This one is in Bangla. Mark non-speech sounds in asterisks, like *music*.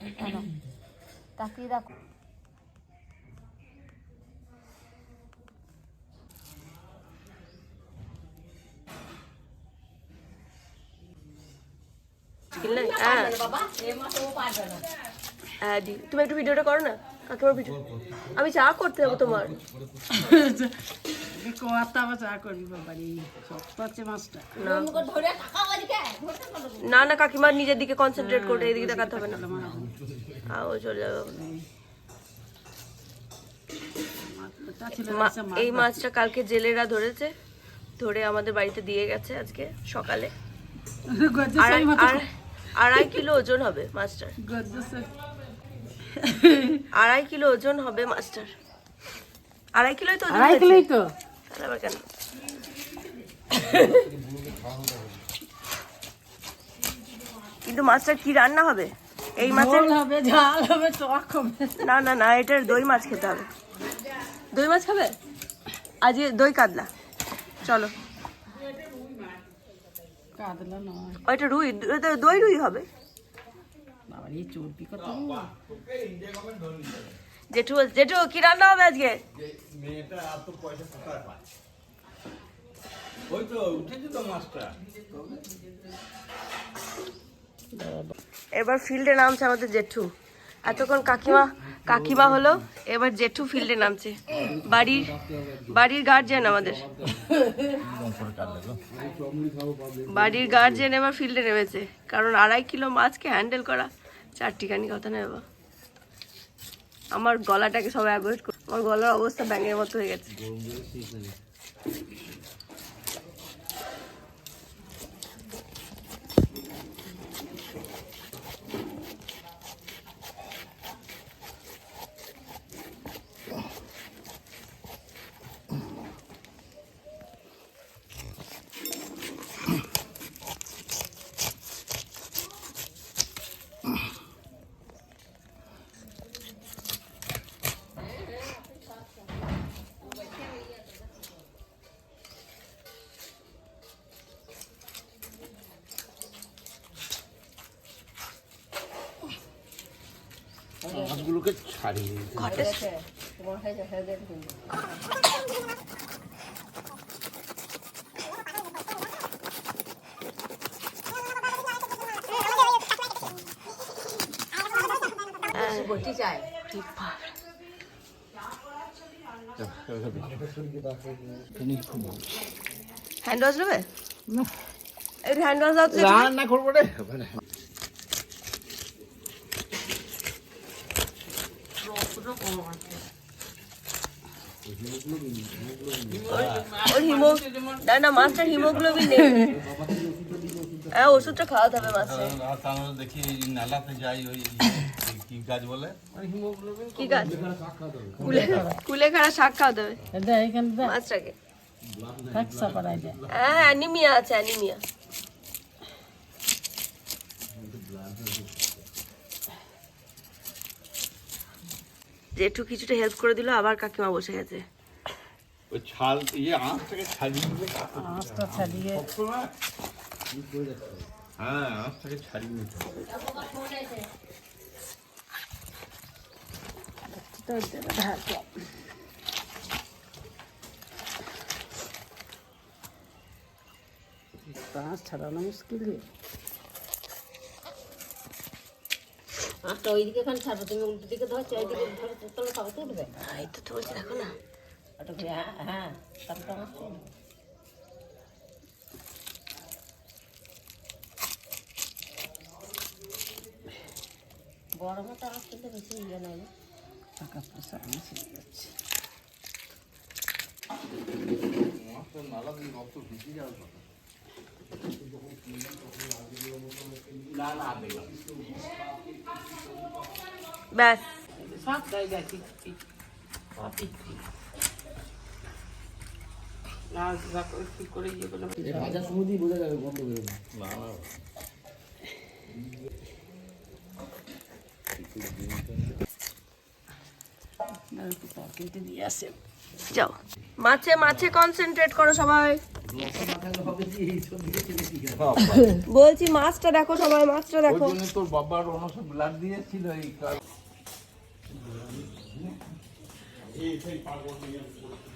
দাঁড়াও। তাকিয়ে দেখো দি তুমি একটু ভিডিওটা করো না? কাকিমার ভিডিও আমি চা করতে যাব তোমার। *laughs* করবি না। না কাকিমার নিজের দিকে কনসেন্ট্রেট করে এদিকে দেখাতে হবে না। আ, ও চলে যাবে। মা- এই মাছটা কালকে জেলেরা ধরেছে ধরে আমাদের বাড়িতে দিয়ে গেছে আজকে সকালে। আড়াই কিলো ওজন হবে মাছটার। আড়াই কিলো ওজন হবে মাছটার। আড়াই কিলোই তো আড়াই কিলোই তো? আবার কেন কিন্তু মাছটার কি রান্না হবে? এই মাছের হবে ঝাল হবে টক হবে। না না না এটার দই মাছ খেতে হবে। দই মাছ খাবে? আজকে দই কাতলা। চলো। কাতলা নয়। ওইটা রুই। দই রুই হবে। এই চর্বি কত জেঠু জেঠু কি রান্না হবে আজকে? মেয়েটা এত পয়সা কোথায় পায় ওই তো উঠেছে তো মাছটা। এবার ফিল্ডে নামছে আমাদের জেঠু। এতক্ষণ কাকিমা কাকিমা হলো এবার জেঠু ফিল্ডে নামছে। বাড়ির বাড়ির গার্জেন আমাদের। বাড়ির গার্জেন এবার ফিল্ডে নেমেছে। কারণ আড়াই কিলো মাছকে হ্যান্ডেল করা চারটিখানি কথা নেই বাবা আমার গলাটাকে সবাই অ্যাভয়েড করে আমার গলার অবস্থা ব্যাঙের মতো হয়ে গেছে মাছগুলোকে ছাড়িয়ে দিতে হ্যান্ড ওয়াশ নেবে? হ্যান্ড ওয়াশ দাও রান্না করব রে। না না মাছটার হিমোগ্লোবিন নেই। হ্যাঁ ওষুধটা খাওয়াতে হবে তাহলে দেখি নালাতে যাই ওই কি কাজ বলে কি গাছ কুলেখাড়া শাক এখানে দেখ মাছটাকে হ্যাঁ অ্যানিমিয়া আছে অ্যানিমিয়া। জেঠু কিছুটা হেল্প করে দিল আবার কাকিমা বসে গেছে। ওই ছাল ইয়ে আঁশটাকে ছাড়িয়ে দিলে ছাড়িয়ে। হ্যাঁ আঁশটাকে ছাড়িয়ে নিতে হবে। তো দেবে ঢাকা মাছ ছাড়ানো মুশকিল রে আচ্ছা ওইদিকে খান ছাড়ো তুমি উল্টো দিকে ধরছো ওইদিকে ধরো তোলো সবাই তুলবে এই তো তুলছি দেখো না ওটা করে হ্যাঁ হ্যাঁ তারপর আমার তুলবে। বড় মতো আঁচ তুলতে বেশি ইয়ে নয় না। টাকা পয়সা আমি শেষ করছি ব্যাস সব জায়গায় ঠিক ঠিক সব ঠিক ঠিক না কি করে ইয়ে করলাম না আসে যাও। মাছে মাছে কনসেন্ট্রেট করো সবাই। বলছি মাছটা দেখো সবাই, মাছটা দেখো। তোর বাবার অনস ব্লাড দিয়েছিল এই কাল